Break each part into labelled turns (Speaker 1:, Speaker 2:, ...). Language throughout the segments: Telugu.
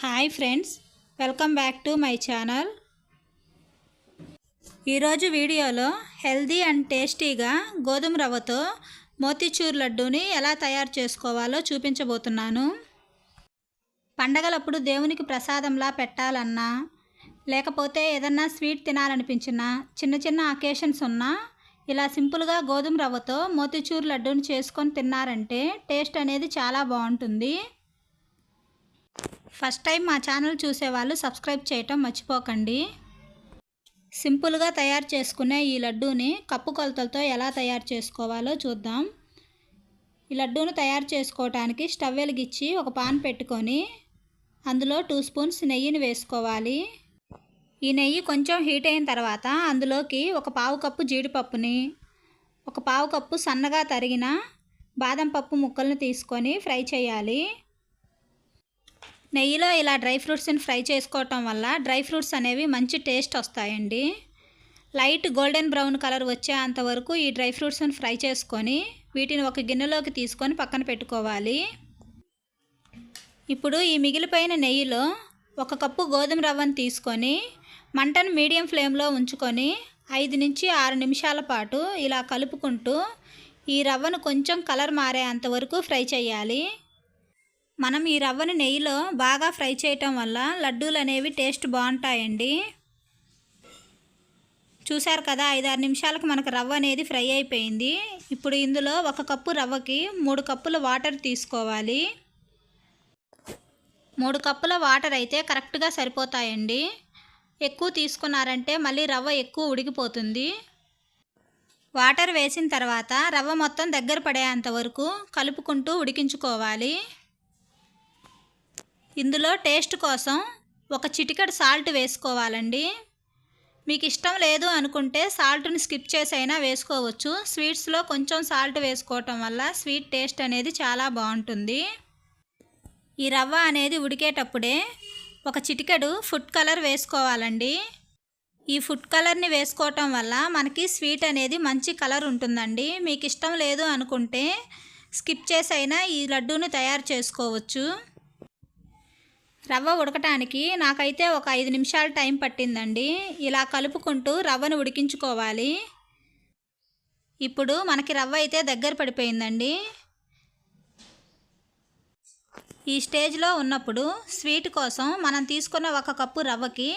Speaker 1: Hi friends welcome back to my channel. ఈరోజు వీడియోలో హెల్దీ అండ్ టేస్టీగా గోధుమ రవ్వతో మోతీచూర్ లడ్డూని ఎలా తయారు చేసుకోవాలో చూపించబోతున్నాను. పండగలప్పుడు దేవునికి ప్రసాదంలా పెట్టాలన్నా లేకపోతే ఏదన్నా స్వీట్ తినాలనిపించినా చిన్న చిన్న అకేషన్స్ ఉన్నా ఇలా సింపుల్గా గోధుమ రవ్వతో మోతీచూర్ లడ్డూని చేసుకొని తిన్నారంటే టేస్ట్ అనేది చాలా బాగుంటుంది. ఫస్ట్ టైం మా ఛానల్ చూసేవాళ్ళు సబ్స్క్రైబ్ చేయటం మర్చిపోకండి. సింపుల్గా తయారు చేసుకునే ఈ లడ్డూని కప్పు కొలతలతో ఎలా తయారు చేసుకోవాలో చూద్దాం. ఈ లడ్డూను తయారు చేసుకోవటానికి స్టవ్ వెలిగించి ఒక పాన్ పెట్టుకొని అందులో టూ స్పూన్స్ నెయ్యిని వేసుకోవాలి. ఈ నెయ్యి కొంచెం హీట్ అయిన తర్వాత అందులోకి ఒక పావు కప్పు జీడిపప్పుని ఒక పావు కప్పు సన్నగా తరిగిన బాదం పప్పు ముక్కలను తీసుకొని ఫ్రై చేయాలి. నెయ్యిలో ఇలా డ్రై ఫ్రూట్స్ని ఫ్రై చేసుకోవటం వల్ల డ్రై ఫ్రూట్స్ అనేవి మంచి టేస్ట్ వస్తాయండి. లైట్ గోల్డెన్ బ్రౌన్ కలర్ వచ్చేంత వరకు ఈ డ్రై ఫ్రూట్స్ని ఫ్రై చేసుకొని వీటిని ఒక గిన్నెలోకి తీసుకొని పక్కన పెట్టుకోవాలి. ఇప్పుడు ఈ మిగిలిపోయిన నెయ్యిలో ఒక కప్పు గోధుమ రవ్వను తీసుకొని మంటను మీడియం ఫ్లేమ్లో ఉంచుకొని ఐదు నుంచి ఆరు నిమిషాల పాటు ఇలా కలుపుకుంటూ ఈ రవ్వను కొంచెం కలర్ మారేంత వరకు ఫ్రై చేయాలి. మనం ఈ రవ్వని నెయ్యిలో బాగా ఫ్రై చేయటం వల్ల లడ్డూలు అనేవి టేస్ట్ బాగుంటాయండి. చూశారు కదా ఐదారు నిమిషాలకు మనకు రవ్వ అనేది ఫ్రై అయిపోయింది. ఇప్పుడు ఇందులో ఒక కప్పు రవ్వకి మూడు కప్పుల వాటర్ తీసుకోవాలి. మూడు కప్పుల వాటర్ అయితే కరెక్ట్గా సరిపోతాయండి. ఎక్కువ తీసుకున్నారంటే మళ్ళీ రవ్వ ఎక్కువ ఉడికిపోతుంది. వాటర్ వేసిన తర్వాత రవ్వ మొత్తం దగ్గర పడేంత వరకు కలుపుకుంటూ ఉడికించుకోవాలి. ఇందులో టేస్ట్ కోసం ఒక చిటికెడు సాల్ట్ వేసుకోవాలండి. మీకు ఇష్టం లేదు అనుకుంటే సాల్ట్ని స్కిప్ చేసైనా వేసుకోవచ్చు. స్వీట్స్లో కొంచెం సాల్ట్ వేసుకోవటం వల్ల స్వీట్ టేస్ట్ అనేది చాలా బాగుంటుంది. ఈ రవ్వ అనేది ఉడికేటప్పుడే ఒక చిటికెడు ఫుడ్ కలర్ వేసుకోవాలండి. ఈ ఫుడ్ కలర్ని వేసుకోవటం వల్ల మనకి స్వీట్ అనేది మంచి కలర్ ఉంటుందండి. మీకు ఇష్టం లేదు అనుకుంటే స్కిప్ చేసైనా ఈ లడ్డూను తయారు చేసుకోవచ్చు. రవ్వ ఉడకటానికి నాకైతే ఒక ఐదు నిమిషాలు టైం పట్టిందండి. ఇలా కలుపుకుంటూ రవ్వను ఉడికించుకోవాలి. ఇప్పుడు మనకి రవ్వ అయితే దగ్గర పడిపోయిందండి. ఈ స్టేజ్లో ఉన్నప్పుడు స్వీట్ కోసం మనం తీసుకున్న ఒక కప్పు రవ్వకి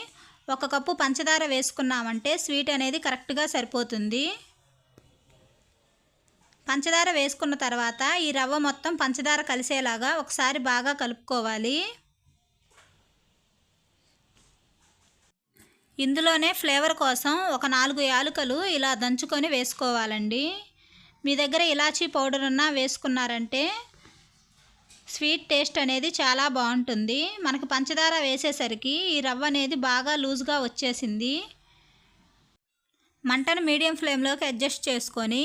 Speaker 1: ఒక కప్పు పంచదార వేసుకున్నామంటే స్వీట్ అనేది కరెక్ట్గా సరిపోతుంది. పంచదార వేసుకున్న తర్వాత ఈ రవ్వ మొత్తం పంచదార కలిసేలాగా ఒకసారి బాగా కలుపుకోవాలి. ఇందులోనే ఫ్లేవర్ కోసం ఒక నాలుగు యాలకులు ఇలా దంచుకొని వేసుకోవాలండి. మీ దగ్గర ఇలాచీ పౌడర్ ఉన్నా వేసుకున్నారంటే స్వీట్ టేస్ట్ అనేది చాలా బాగుంటుంది. మనకు పంచదార వేసేసరికి ఈ రవ్వ అనేది బాగా లూజ్గా వచ్చేసింది. మంటను మీడియం ఫ్లేమ్లోకి అడ్జస్ట్ చేసుకొని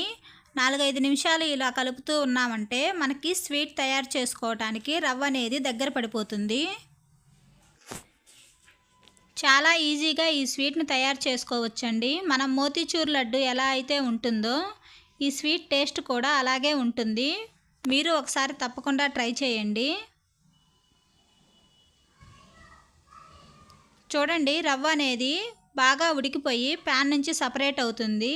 Speaker 1: నాలుగైదు నిమిషాలు ఇలా కలుపుతూ ఉన్నామంటే మనకి స్వీట్ తయారు చేసుకోవటానికి రవ్వ అనేది దగ్గర పడిపోతుంది. చాలా ఈజీగా ఈ స్వీట్ని తయారు చేసుకోవచ్చండి. మనం మోతీచూర్ లడ్డు ఎలా అయితే ఉంటుందో ఈ స్వీట్ టేస్ట్ కూడా అలాగే ఉంటుంది. మీరు ఒకసారి తప్పకుండా ట్రై చేయండి. చూడండి రవ్వ అనేది బాగా ఉడికిపోయి ప్యాన్ నుంచి సపరేట్ అవుతుంది.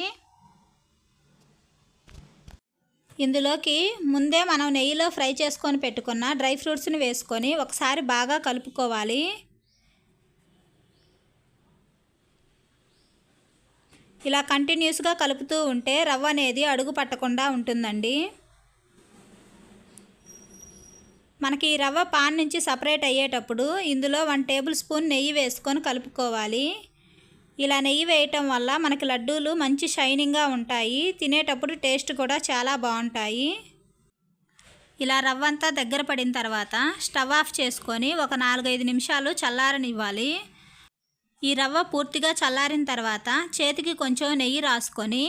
Speaker 1: ఇందులోకి ముందే మనం నెయ్యిలో ఫ్రై చేసుకొని పెట్టుకున్న డ్రై ఫ్రూట్స్ని వేసుకొని ఒకసారి బాగా కలుపుకోవాలి. ఇలా కంటిన్యూస్గా కలుపుతూ ఉంటే రవ్వ అనేది అడుగు పట్టకుండా ఉంటుందండి. మనకి ఈ రవ్వ పాన్ నుంచి సపరేట్ అయ్యేటప్పుడు ఇందులో వన్ టేబుల్ స్పూన్ నెయ్యి వేసుకొని కలుపుకోవాలి. ఇలా నెయ్యి వేయటం వల్ల మనకి లడ్డూలు మంచి షైనింగ్గా ఉంటాయి. తినేటప్పుడు టేస్ట్ కూడా చాలా బాగుంటాయి. ఇలా రవ్వ అంతా దగ్గర పడిన తర్వాత స్టవ్ ఆఫ్ చేసుకొని ఒక నాలుగైదు నిమిషాలు చల్లారనివ్వాలి. ఈ రవ్వ పూర్తిగా చల్లారిన తర్వాత చేతికి కొంచెం నెయ్యి రాసుకొని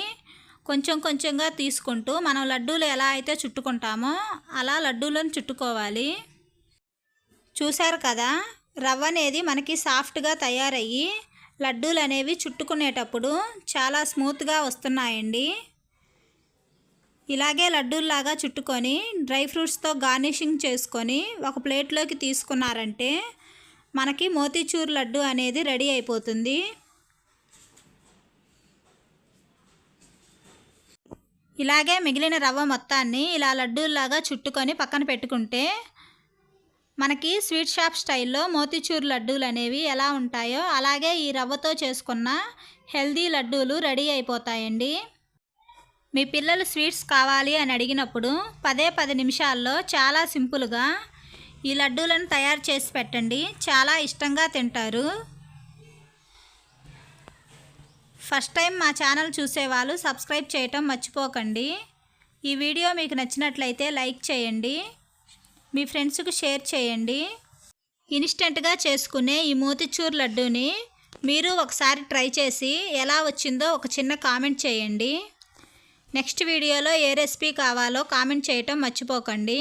Speaker 1: కొంచెం కొంచెంగా తీసుకుంటూ మనం లడ్డూలు ఎలా అయితే చుట్టుకుంటామో అలా లడ్డూలను చుట్టుకోవాలి. చూశారు కదా? రవ్వ అనేది మనకి సాఫ్ట్గా తయారయ్యి లడ్డూలు అనేవి చుట్టుకునేటప్పుడు చాలా స్మూత్గా వస్తున్నాయండి. ఇలాగే లడ్డూల్లాగా చుట్టుకొని డ్రై ఫ్రూట్స్తో గార్నిషింగ్ చేసుకొని ఒక ప్లేట్లోకి తీసుకున్నారంటే మనకి మోతీచూర్ లడ్డు అనేది రెడీ అయిపోతుంది. ఇలాగే మిగిలిన రవ్వ మొత్తాన్ని ఇలా లడ్డూల్లాగా చుట్టుకొని పక్కన పెట్టుకుంటే మనకి స్వీట్ షాప్ స్టైల్లో మోతీచూర్ లడ్డూలు అనేవి ఎలా ఉంటాయో అలాగే ఈ రవ్వతో చేసుకున్న హెల్దీ లడ్డూలు రెడీ అయిపోతాయండి. మీ పిల్లలు స్వీట్స్ కావాలి అని అడిగినప్పుడు పదే పది నిమిషాల్లో చాలా సింపుల్గా ఈ లడ్డూలను తయారు చేసి పెట్టండి. చాలా ఇష్టంగా తింటారు. ఫస్ట్ టైం మా ఛానల్ చూసేవాళ్ళు సబ్స్క్రైబ్ చేయటం మర్చిపోకండి. ఈ వీడియో మీకు నచ్చినట్లయితే లైక్ చేయండి. మీ ఫ్రెండ్స్కు షేర్ చేయండి. ఇన్స్టెంట్గా చేసుకునే ఈ మోతిచూర్ లడ్డూని మీరు ఒకసారి ట్రై చేసి ఎలా వచ్చిందో ఒక చిన్న కామెంట్ చేయండి. నెక్స్ట్ వీడియోలో ఏ రెసిపీ కావాలో కామెంట్ చేయటం మర్చిపోకండి.